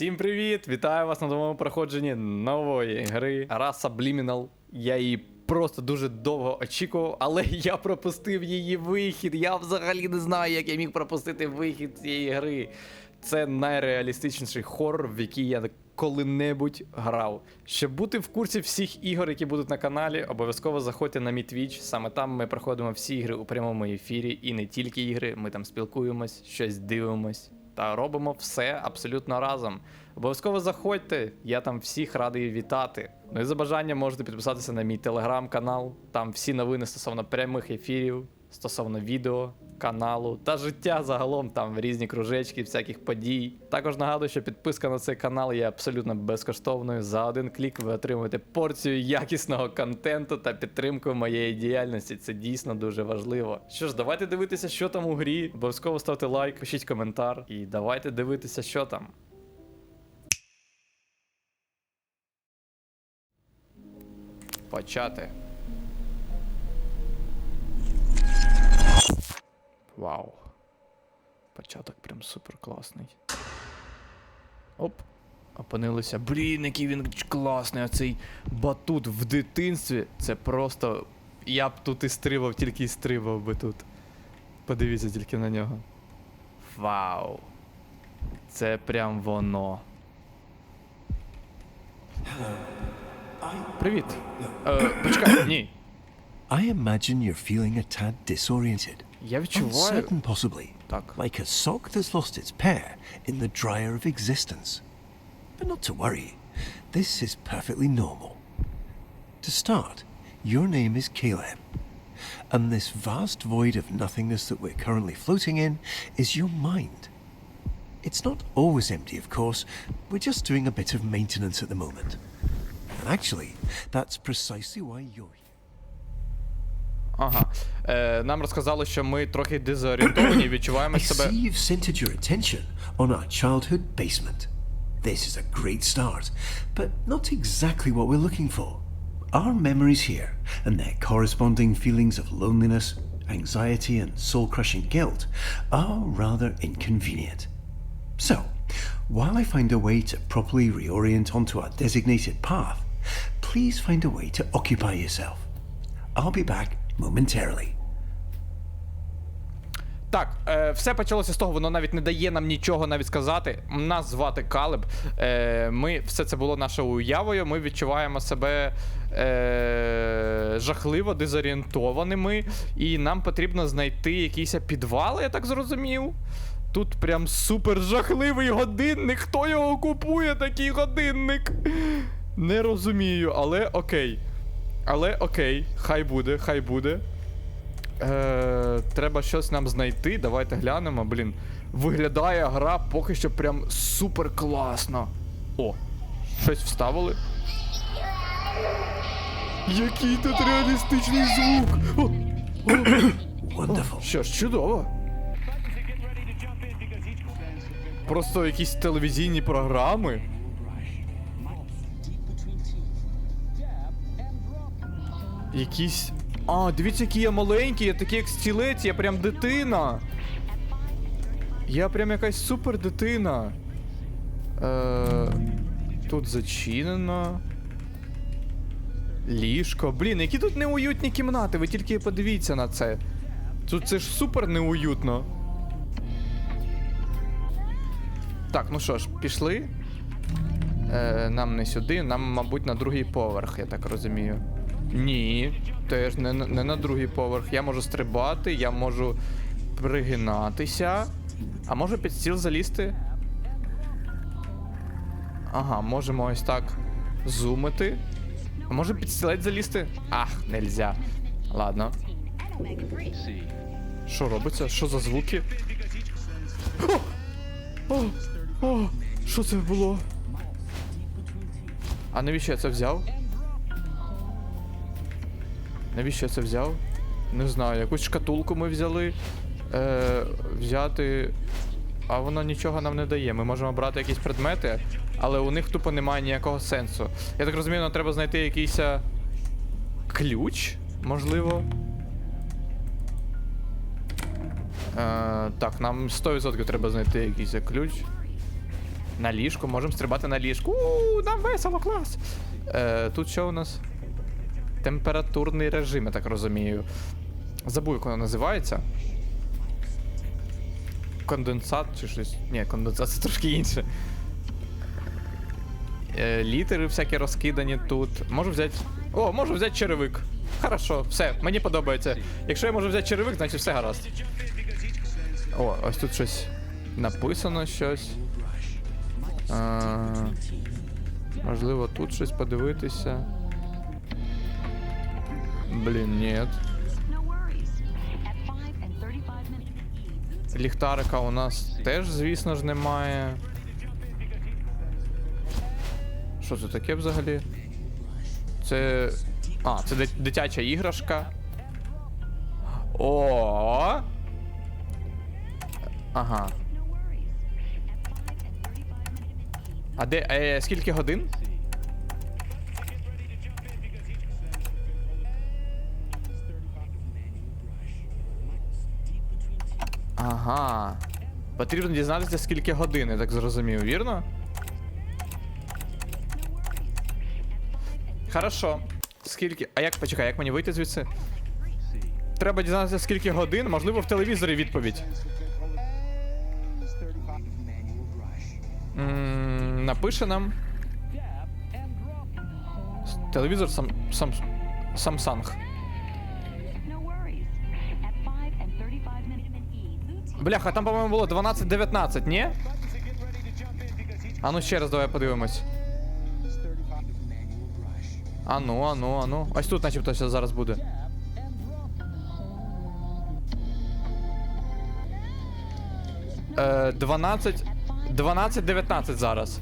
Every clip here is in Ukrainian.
Всім привіт! Вітаю вас на новому проходженні нової гри Rasa Subliminal. Я її просто дуже довго очікував, але я пропустив її вихід. Я взагалі не знаю, як я міг пропустити вихід цієї гри. Це найреалістичніший хоррор, в який я коли-небудь грав. Щоб бути в курсі всіх ігор, які будуть на каналі, обов'язково заходьте на мій твіч. Саме там ми проходимо всі ігри у прямому ефірі, і не тільки ігри. Ми там спілкуємось, щось дивимось та робимо все абсолютно разом. Обов'язково заходьте, я там всіх радий вітати. Ну і за бажанням можете підписатися на мій телеграм-канал. Там всі новини стосовно прямих ефірів, стосовно відео, каналу та життя загалом, там різні кружечки, всяких подій. Також нагадую, що підписка на цей канал є абсолютно безкоштовною. За один клік ви отримуєте порцію якісного контенту та підтримку моєї діяльності. Це дійсно дуже важливо. Що ж, давайте дивитися, що там у грі. Обов'язково ставте лайк, пишіть коментар і давайте дивитися, що там. Почати. Вау. Початок прям супер класний. Оп. Опинилися. Блін, який він класний, а цей батут в дитинстві. Це просто. Я б тут і стривав, тільки і стривав би тут. Подивіться тільки на нього. Вау. Це прям воно. Привіт. Е, почекай, ні. I imagine you're feeling a tad disoriented. Я відчуваю. Uncertain, possibly. Так. Like a sock that's lost its pair in the dryer of existence. But not to worry. This is perfectly normal. To start, your name is Caleb. And this vast void of nothingness that we're currently floating in is your mind. It's not always empty, of course. We're just doing a bit of maintenance at the moment. And actually, that's precisely why you're here. Ага. Е, нам розказали, що ми трохи дезорієнтовані, відчуваємо I себе. see you've centered your attention on our childhood basement. This is a great start, but not exactly what we're looking for. Our memories here and their corresponding feelings of loneliness, anxiety, and soul crushing guilt are rather inconvenient. So, while I find a way to properly reorient onto our designated path, please find a way to occupy yourself. I'll be back momentarily. Так, е, все почалося з того, воно навіть не дає нам нічого навіть сказати. Нас звати Калеб. Е, ми, все це було нашою уявою. Ми відчуваємо себе е, жахливо дезорієнтованими, і нам потрібно знайти якийсь підвал, я так зрозумів. Тут прям супер жахливий годинник. Хто його купує, такий годинник? Не розумію, але окей. Але окей, хай буде, хай буде. Е, треба щось нам знайти. Давайте глянемо. Блін. Виглядає гра поки що прям супер класно. О, щось вставили. Який тут реалістичний звук! О, Wonderful. що ж, чудово. Просто якісь телевізійні програми. Якісь. А, дивіться, який я маленький, я такий як стілець, я прям дитина. Я прям якась супер дитина. Е, тут зачинено. Ліжко. Блін, які тут неуютні кімнати, ви тільки подивіться на це. Тут це ж супер неуютно. Так, ну що ж, пішли. Е, нам не сюди, нам, мабуть, на другий поверх, я так розумію. Ні, теж не, не на другий поверх. Я можу стрибати, я можу пригинатися. А можу під стіл залізти? Ага, можемо ось так зумити. А може під стілець залізти? Ах, нельзя. Ладно. Що робиться? Що за звуки? О! О! О! Що це було? А навіщо я це взяв? Навіщо я це взяв? Не знаю, якусь шкатулку ми взяли. Е, взяти. А воно нічого нам не дає. Ми можемо брати якісь предмети, але у них тупо немає ніякого сенсу. Я так розумію, нам треба знайти якийсь ключ, можливо. Е, так, нам 100% треба знайти якийсь ключ. На ліжку, можемо стрибати на ліжку. У, нам весело, клас. Е, тут що у нас? Температурний режим, я так розумію. Забув, як воно називається. Конденсат чи щось. Ні, конденсат це трошки інше. Е, літери всякі розкидані тут. Можу взяти. О, можу взяти черевик. Хорошо, все, мені подобається. Якщо я можу взяти черевик, значить все гаразд. О, ось тут щось написано щось. А, можливо, тут щось подивитися. Блін, ні. No worries. At 5 and 35 minutes. Ліхтарика у нас теж, звісно ж, немає. Що це таке взагалі? Це. А, це дитяча іграшка. О! Ага. No worries. At 5 and 35 minutes. А де. Е, скільки годин? Ага. Потрібно дізнатися, скільки годин, я так зрозумів, вірно? Хорошо. Скільки. А як почекай, як мені вийти звідси? Треба дізнатися, скільки годин, можливо, в телевізорі відповідь. Напише нам. Телевізор сам. сам. Samsung. Бляха, там, по-моєму, було 12-19, ні? А ну ще раз давай подивимось. Ану, ану, ану. Ось тут, начебто, все зараз буде. Е, 12. 12-19 зараз.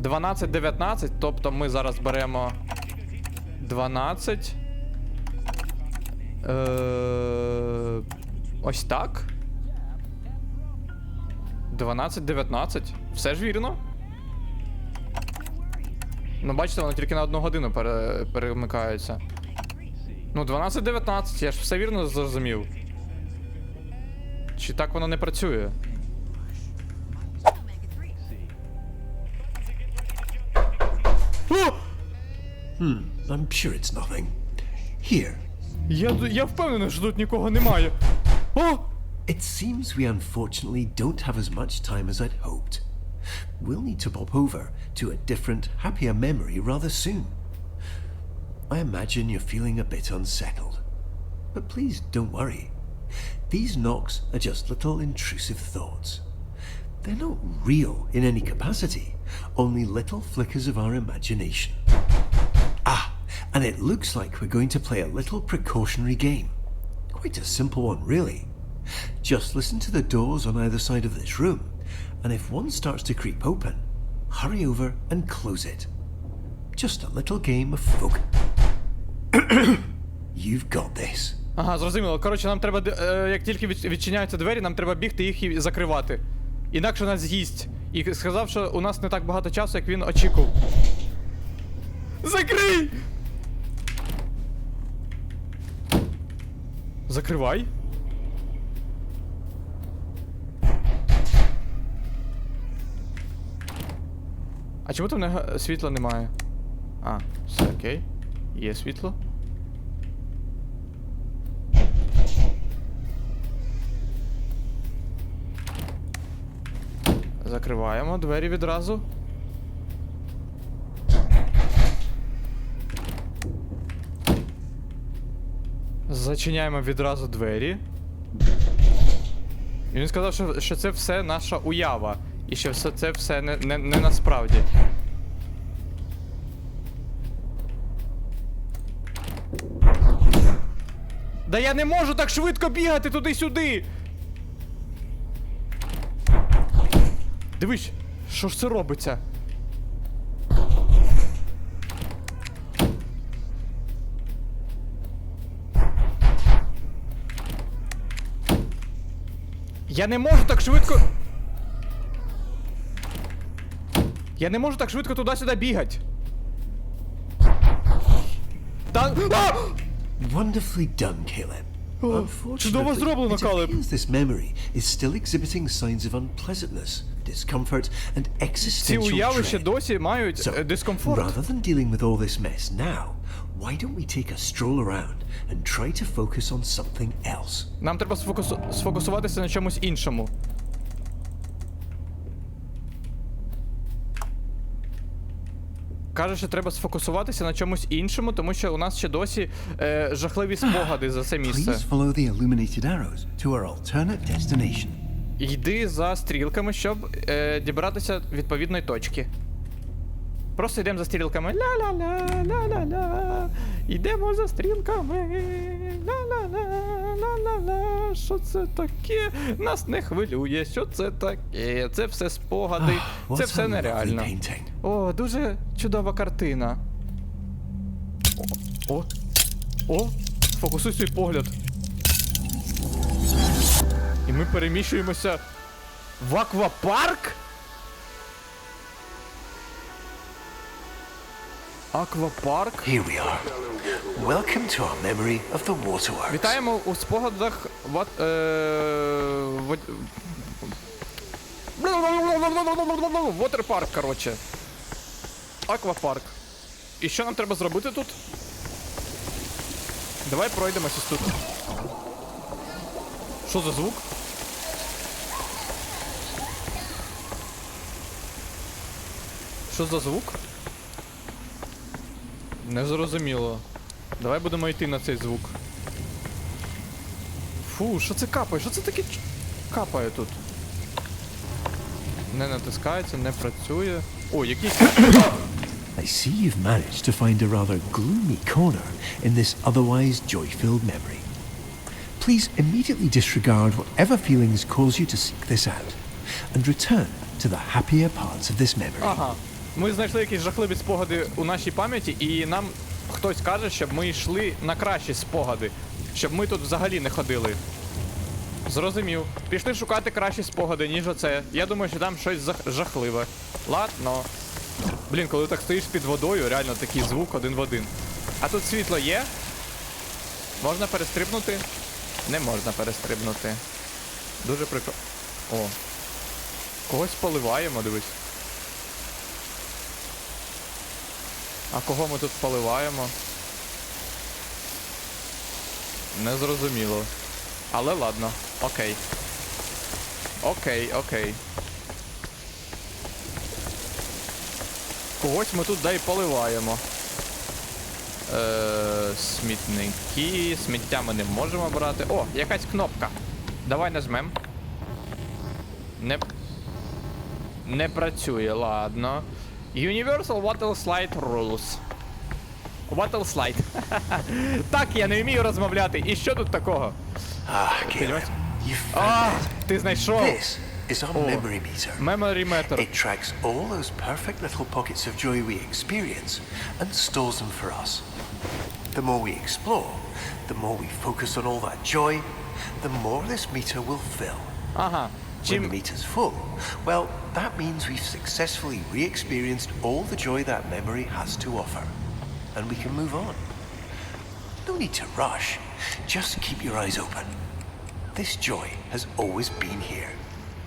12-19, тобто ми зараз беремо 12. Е, ось так. 12-19. Все ж вірно. Ну, бачите, воно тільки на одну годину пере, перемикається. Ну, 12-19, я ж все вірно зрозумів. Чи так воно не працює? О! I'm sure it's nothing. Here, Я, я впевнений, що тут нікого немає. О! It seems we unfortunately don't have as much time as I'd hoped. We'll need to pop over to a different, happier memory rather soon. I imagine you're feeling a bit unsettled. But please don't worry. These knocks are just little intrusive thoughts. They're not real in any capacity, only little flickers of our imagination. Ah, and it looks like we're going to play a little precautionary game. Quite a simple one, really. Just listen to the doors on either side of this room, and if one starts to creep open, hurry over and close it. Just a little game of folk. You've got this. Ага, зрозуміло. Коротше, нам треба, е, як тільки від- відчиняються двері, нам треба бігти їх і закривати. Інакше нас з'їсть. І сказав, що у нас не так багато часу, як він очікував. Закрий! Закривай. А чому там не світла немає? А, все окей. Є світло. Закриваємо двері відразу. Зачиняємо відразу двері. І він сказав, що, що це все наша уява. І що все це все не, не, не насправді. Да я не можу так швидко бігати туди-сюди. Дивись, що ж це робиться? Я не можу так швидко. Я не можу так швидко туди-сюди бігати. Та. А! Wonderfully done, Caleb. чудово зроблено, Калеб. this memory is still exhibiting signs of unpleasantness, discomfort, and Ці existential уявища dread. досі мають е, So, дискомфорт. rather than dealing with all this mess now, why don't we take a stroll around and try to focus on something else? Нам треба сфокусу... сфокусуватися на чомусь іншому. Каже, що треба сфокусуватися на чомусь іншому, тому що у нас ще досі е, жахливі спогади за це місце. Please follow the illuminated arrows to our alternate destination. Йди за стрілками, щоб е, дібратися відповідної точки. Просто йдемо за стрілками. Ля-ля-ля. Йдемо за стрілками. Ля-ля-ля. Що це таке? Нас не хвилює. Що це таке? Це все спогади. Це все нереально. О, дуже чудова картина. О, о, о, фокусуй свій погляд. І ми переміщуємося в аквапарк? Аквапарк? Here we are. Welcome to our memory of the waterworks. Вітаємо у спогадах ват, е, вод... Вотерпарк, коротше. Аквапарк. І що нам треба зробити тут? Давай пройдемося тут. Що за звук? Що за звук? Незрозуміло. Давай будемо йти на цей звук. Фу, що це капає? Що це таке капає тут? Не натискається, не працює. О, якийсь. I see you've managed to find a rather gloomy corner in this otherwise joy-filled memory. Please immediately disregard whatever feelings cause you to seek this out, and return to the happier parts of this memory. Ага. Ми знайшли якісь жахливі спогади у нашій пам'яті, і нам хтось каже, щоб ми йшли на кращі спогади. Щоб ми тут взагалі не ходили. Зрозумів. Пішли шукати кращі спогади, ніж оце. Я думаю, що там щось жахливе. Ладно. Блін, коли так стоїш під водою, реально такий звук один в один. А тут світло є? Можна перестрибнути? Не можна перестрибнути. Дуже прикро. О. Когось поливаємо, дивись. А кого ми тут поливаємо? Незрозуміло. Але ладно, окей. Окей, окей. Когось ми тут дай поливаємо. Е, смітники. Сміття ми не можемо брати. О, якась кнопка. Давай нажмем. Не. Не працює, ладно. Universal Water Slide Rules. Water Slide. так, я не вмію розмовляти. І що тут такого? Ah, Caleb, Понимаете? you found А, it. ти знайшов. This is our memory meter. Memory meter. It tracks all those perfect little pockets of joy we experience and stores them for us. The more we explore, the more we focus on all that joy, the more this meter will fill. Ага. Jim. When the meter's full, well, that means we've successfully re experienced all the joy that memory has to offer. And we can move on. No need to rush. Just keep your eyes open. This joy has always been here.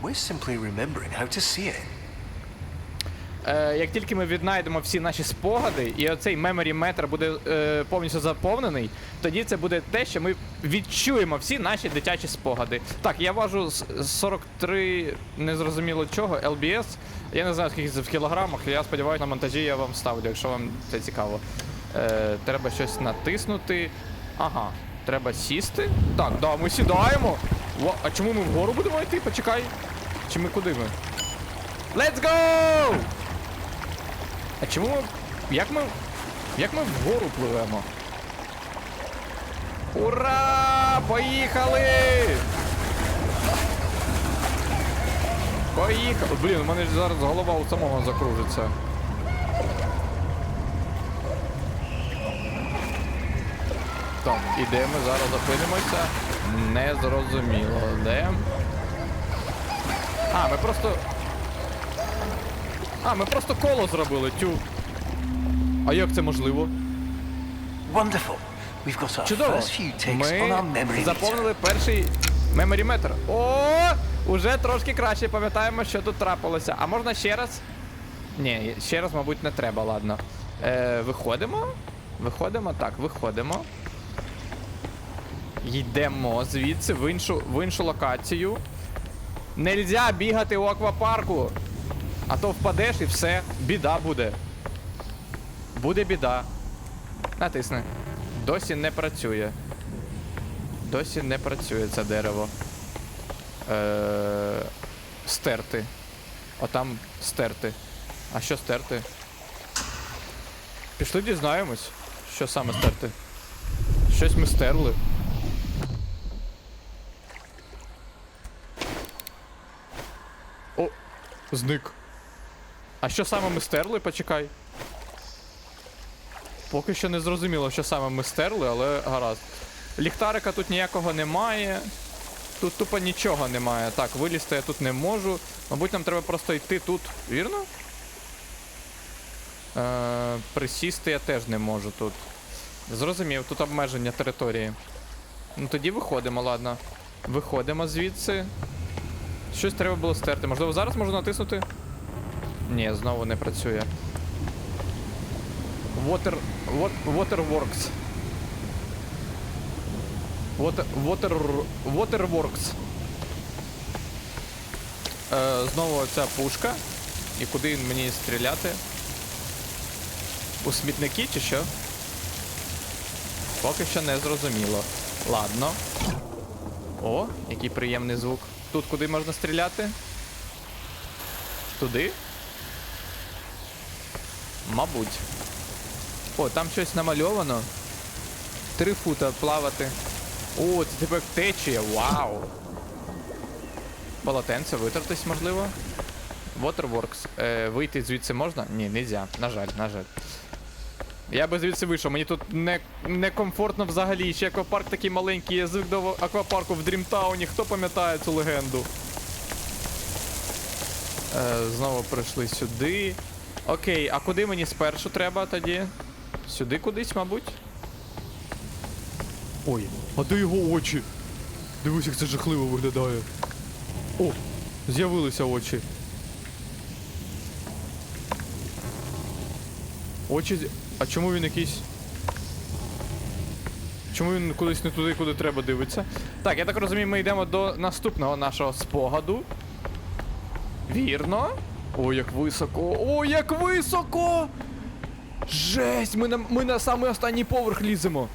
We're simply remembering how to see it. Е, як тільки ми віднайдемо всі наші спогади, і оцей memory meter буде е, повністю заповнений, тоді це буде те, що ми відчуємо всі наші дитячі спогади. Так, я важу з- з 43 незрозуміло чого, LBS. Я не знаю, скільки це в кілограмах, я сподіваюся, на монтажі я вам ставлю, якщо вам це цікаво. Е, треба щось натиснути. Ага, треба сісти. Так, да, ми сідаємо. Ва- А чому ми вгору будемо йти? Почекай. Чи ми куди ми? Let's go! А чому ми. Як ми. Як ми вгору пливемо? Ура! Поїхали! Поїхали! Блін, у мене ж зараз голова у самого закружиться. Так, і де ми зараз опинимося? Незрозуміло. Де? А, ми просто. А, ми просто коло зробили, тю. А як це можливо? Wonderful. We've got our Чудово. first few ticks on our Ми memory заповнили перший meter. О, уже трошки краще пам'ятаємо, що тут трапилося. А можна ще раз? Ні, ще раз, мабуть, не треба, ладно. Е, виходимо. Виходимо, так, виходимо. Йдемо звідси в іншу, в іншу локацію. Нельзя бігати у аквапарку. А то впадеш і все, біда буде. Буде біда. Натисни. Досі не працює. Досі не працює це дерево. Е- стерти. Отам стерти. А що стерти? Пішли дізнаємось, що саме стерти. Щось ми стерли. О, зник. А що саме ми стерли? Почекай. Поки що не зрозуміло, що саме ми стерли, але гаразд. Ліхтарика тут ніякого немає. Тут тупо нічого немає. Так, вилізти я тут не можу. Мабуть, нам треба просто йти тут, вірно? Е, присісти я теж не можу тут. Зрозумів, тут обмеження території. Ну тоді виходимо, ладно. Виходимо звідси. Щось треба було стерти. Можливо, зараз можу натиснути? Ні, знову не працює. Water, Waterworks. Water, water, Waterworks. Е, знову ця пушка. І куди мені стріляти? У смітники чи що? Поки що не зрозуміло. Ладно. О, який приємний звук. Тут куди можна стріляти? Туди? Мабуть. О, там щось намальовано. Три фута плавати. О, це типу як течія, вау. Полотенце витертись, можливо. Waterworks. Е, вийти звідси можна? Ні, нельзя. На жаль, на жаль. Я би звідси вийшов, мені тут не, некомфортно взагалі. Ще аквапарк такий маленький, я звик до аквапарку в Дрімтауні. Хто пам'ятає цю легенду? Е, знову прийшли сюди. Окей, а куди мені спершу треба тоді? Сюди кудись, мабуть? Ой, а де його очі? Дивись, як це жахливо виглядає. О, з'явилися очі. Очі. А чому він якийсь. Чому він кудись не туди, куди треба дивиться? Так, я так розумію, ми йдемо до наступного нашого спогаду. Вірно. О, як високо! О, як високо! Жесть! Ми на, ми на самий останній поверх ліземо.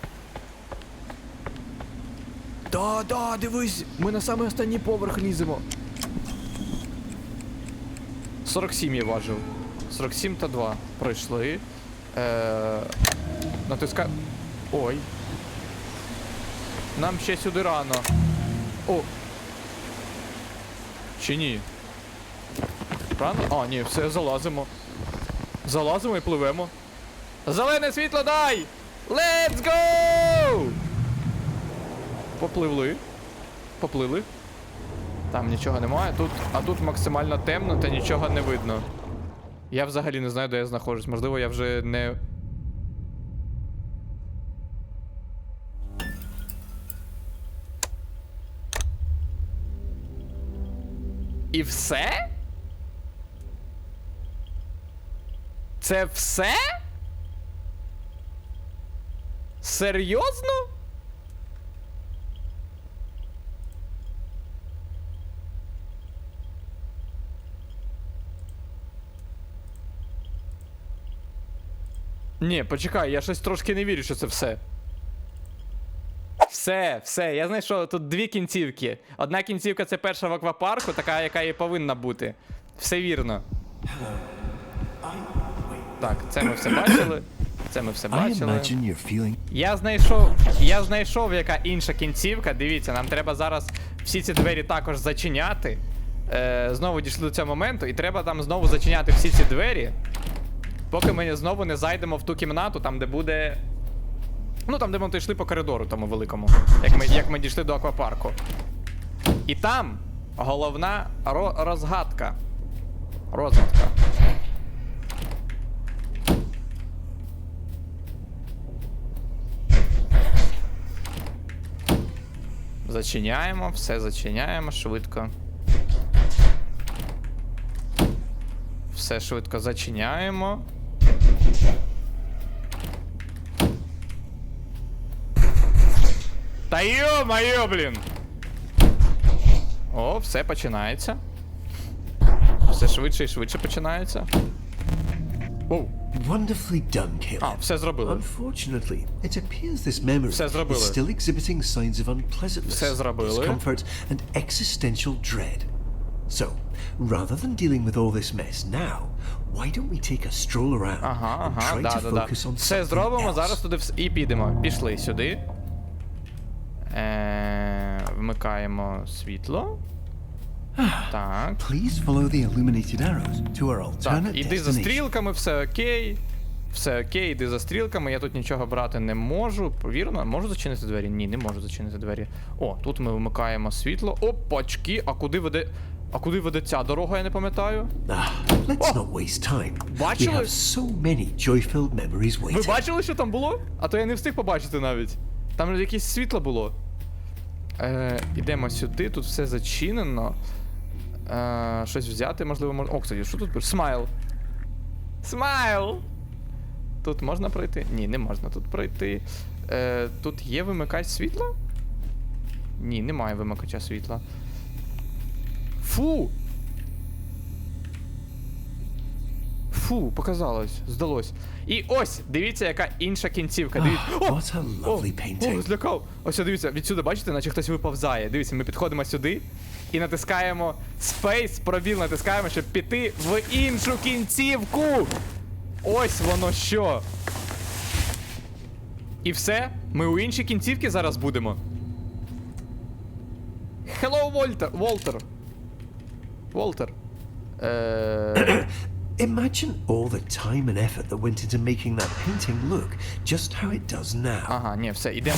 Да, да, дивись! Ми на самий останній поверх ліземо. 47 я важив. 47 та 2. Пройшли. Е, натиска. Ой. Нам ще сюди рано. О. Чи ні? Рано? А, ні, все, залазимо. Залазимо і пливемо. Зелене світло дай! Let's go! Попливли. Поплили. Там нічого немає. Тут, а тут максимально темно та нічого не видно. Я взагалі не знаю, де я знаходжусь. Можливо, я вже не. І все? Це все? Серйозно? Ні, почекай, я щось трошки не вірю, що це все. Все, все, я знайшов тут дві кінцівки. Одна кінцівка це перша в аквапарку, така, яка і повинна бути. Все вірно. Так, це ми все бачили. Це ми все бачили. Я знайшов. Я знайшов, яка інша кінцівка. Дивіться, нам треба зараз всі ці двері також зачиняти. Е, знову дійшли до цього моменту, і треба там знову зачиняти всі ці двері. Поки ми знову не зайдемо в ту кімнату, там, де буде. Ну, там, де ми йшли по коридору, тому великому. Як ми, як ми дійшли до аквапарку. І там головна ро- розгадка. Розгадка. Зачиняємо, все зачиняємо швидко. Все швидко зачиняємо. Та йо-моє, блін! О, все починається. Все швидше і швидше починається. Оу. Wonderfully done, А, Caleb. все зробили. Unfortunately, it appears this memory Все is зробили. still exhibiting signs of unpleasantness, Все зробили. discomfort, and existential dread. So, rather than dealing with all this mess now, why don't we take a stroll around Ага, and ага, try да, to да, да. focus on Все something зробимо, else? зараз туди вс... і підемо. Пішли сюди. Е, вмикаємо світло. Так. Please follow the illuminated arrows to our Так, alternate іди за destination. стрілками, все окей. Все окей, іди за стрілками, я тут нічого брати не можу. Вірно? Можу зачинити двері? Ні, не можу зачинити двері. О, тут ми вмикаємо світло. Опачки, а куди веде. А куди веде ця дорога, я не пам'ятаю. Ah, let's not waste time. We Бачили? have so many joy-filled memories Ви waiting. бачили, що там було? А то я не встиг побачити навіть. Там якесь світло було. Е, ідемо сюди, тут все зачинено. Е, щось взяти, можливо, можна. О, кстати, що тут пише? Смайл. Смайл! Тут можна пройти? Ні, не можна тут пройти. Е, тут є вимикач світла? Ні, немає вимикача світла. Фу! Фу, показалось, здалось. І ось, дивіться, яка інша кінцівка. Дивіться. What a lovely О, злякав. Ось дивіться, відсюди, бачите, наче хтось виповзає. Дивіться, ми підходимо сюди і натискаємо Space, пробіл натискаємо, щоб піти в іншу кінцівку. Ось воно що. І все, ми у іншій кінцівці зараз будемо. Hello, Волтер. Волтер. Волтер. Е... Imagine all the time and effort that went into making that painting look just how it does now. Ага, ні, все, ідемо.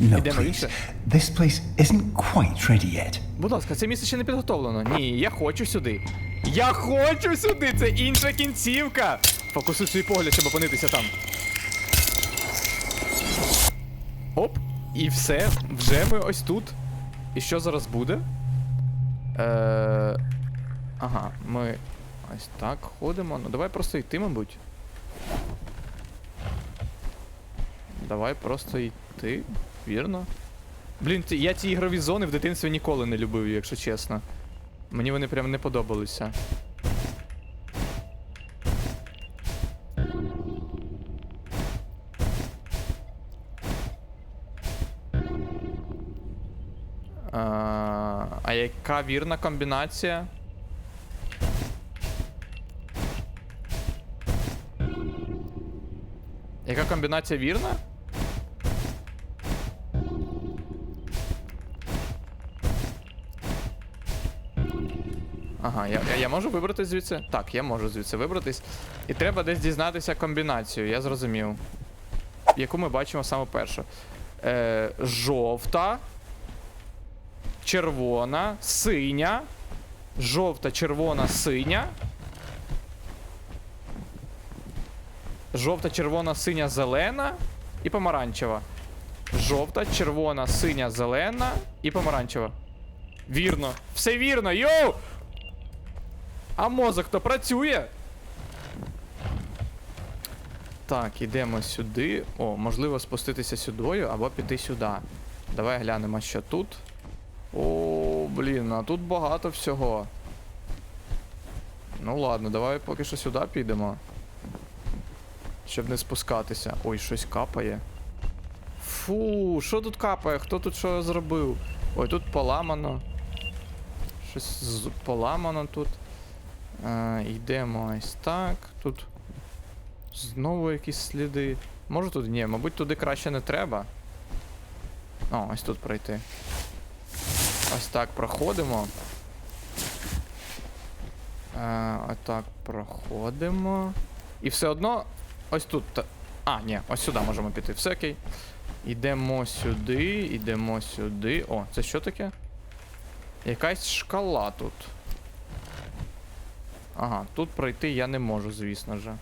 No, Ідемо please. інше. This place isn't quite ready yet. Будь ласка, це місце ще не підготовлено. Ні, я хочу сюди. Я хочу сюди! Це інша кінцівка! Фокусуй свій погляд, щоб опинитися там. Оп, і все, вже ми ось тут. І що зараз буде? Е... Ага, ми ось так ходимо. Ну давай просто йти, мабуть. Давай просто йти, вірно? Блін, я ці ігрові зони в дитинстві ніколи не любив, якщо чесно. Мені вони прям не подобалися. А, а яка вірна комбінація? Яка комбінація вірна? Ага, я, я, я можу вибратись звідси? Так, я можу звідси вибратись. І треба десь дізнатися комбінацію, я зрозумів. Яку ми бачимо саме першу. Е, жовта, червона, синя. Жовта, червона, синя. Жовта, червона, синя, зелена і помаранчева. Жовта, червона, синя, зелена і помаранчева. Вірно. Все вірно, йоу! А мозок то працює. Так, ідемо сюди. О, можливо спуститися сюдою або піти сюди. Давай глянемо, що тут. О, блін, а тут багато всього. Ну ладно, давай поки що сюди підемо. Щоб не спускатися. Ой, щось капає. Фу, що тут капає? Хто тут що зробив? Ой, тут поламано. Щось поламано тут. Е, йдемо ось так. Тут знову якісь сліди. Може тут? Ні, мабуть, туди краще не треба. О, ось тут пройти. Ось так проходимо. Е, отак проходимо. І все одно ось тут. А, ні, ось сюди можемо піти. Все окей. Йдемо сюди, йдемо сюди. О, це що таке? Якась шкала тут. Ага, тут пройти я не можу, звісно же.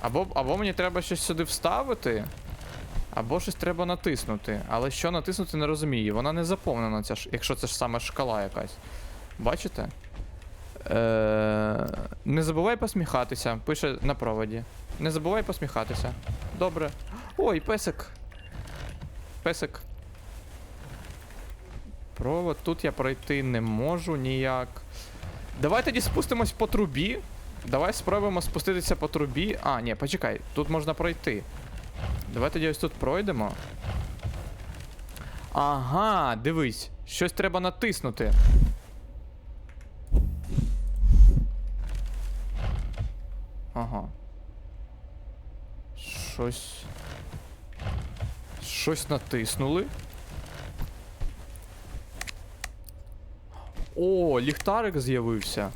Або, або мені треба щось сюди вставити. Або щось треба натиснути. Але що натиснути, не розумію. Вона не заповнена, ця якщо це ж саме шкала якась. Бачите? Е, не забувай посміхатися. Пише на проводі. Не забувай посміхатися. Добре. Ой, песик. Песик. Провод. Тут я пройти не можу ніяк. Давай тоді спустимось по трубі. Давай спробуємо спуститися по трубі. А, ні, почекай, тут можна пройти. Давай тоді ось тут пройдемо. Ага, дивись, щось треба натиснути. Щось. Щось натиснули. О, ліхтарик з'явився.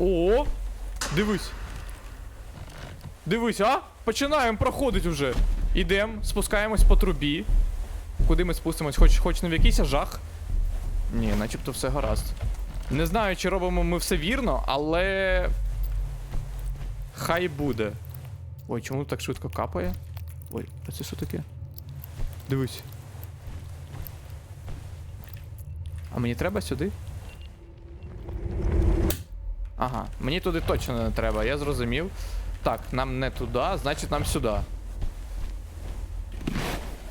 О! Дивись. Дивись, а? Починаємо проходити вже. Ідемо, спускаємось по трубі. Куди ми спустимось? Хоч, хоч не в якийсь жах? Ні, начебто все гаразд. Не знаю, чи робимо ми все вірно, але. Хай буде. Ой, чому так швидко капає? Ой, а це що таке? Дивись. А мені треба сюди? Ага, мені туди точно не треба, я зрозумів. Так, нам не туди, значить нам сюди.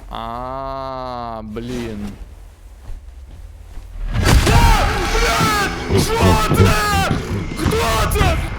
А, блін. Що це? Хто це?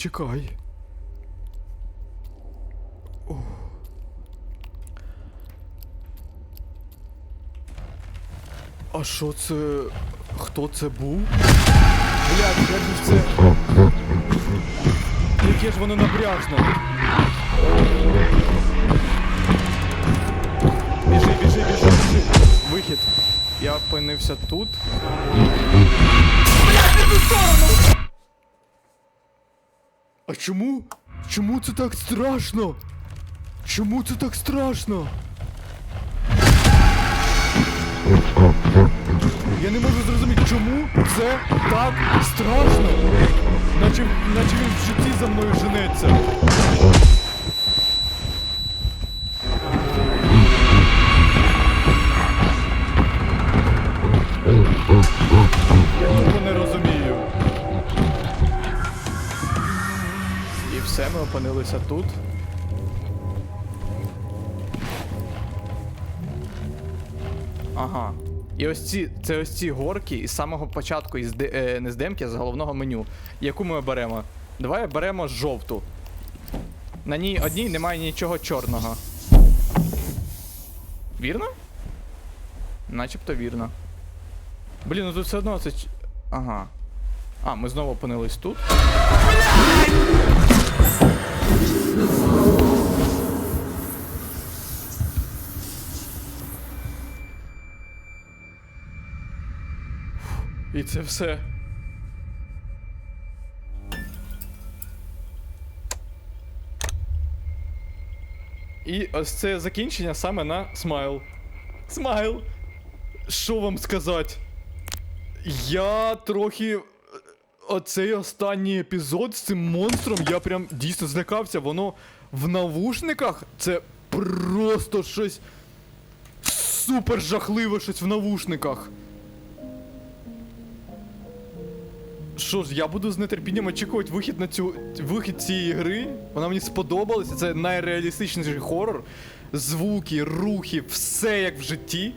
Ні, почекай. О. А що це? Хто це був? Блядь, як же це? Яке ж воно напряжне. Біжи, біжи, біжи, біжи. Вихід. Я опинився тут. А чому? Чому це так страшно? Чому це так страшно? Я не можу зрозуміти, чому це так страшно. Наче, наче він в житті за мною женеться. Все, ми опинилися тут. Ага. І ось ці, це ось ці горки із самого початку, із де, е, не з демки, а з головного меню. Яку ми беремо? Давай беремо жовту. На ній одній немає нічого чорного. Вірно? Начебто вірно. Блін, ну тут все одно це. Ага. А, ми знову опинились тут. І це все. І ось це закінчення саме на смайл. Смайл! Що вам сказати? Я трохи. Оцей останній епізод з цим монстром, я прям дійсно злякався. Воно в навушниках це просто щось супер жахливе щось в навушниках. Що ж, я буду з нетерпінням очікувати вихід на цю вихід цієї гри. Вона мені сподобалася. Це найреалістичніший хорор. Звуки, рухи, все як в житті.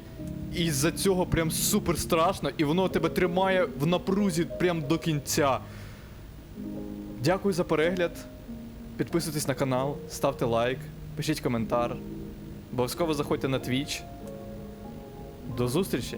І з-за цього прям супер страшно, і воно тебе тримає в напрузі прям до кінця. Дякую за перегляд. Підписуйтесь на канал, ставте лайк, пишіть коментар. Обов'язково заходьте на Twitch. До зустрічі!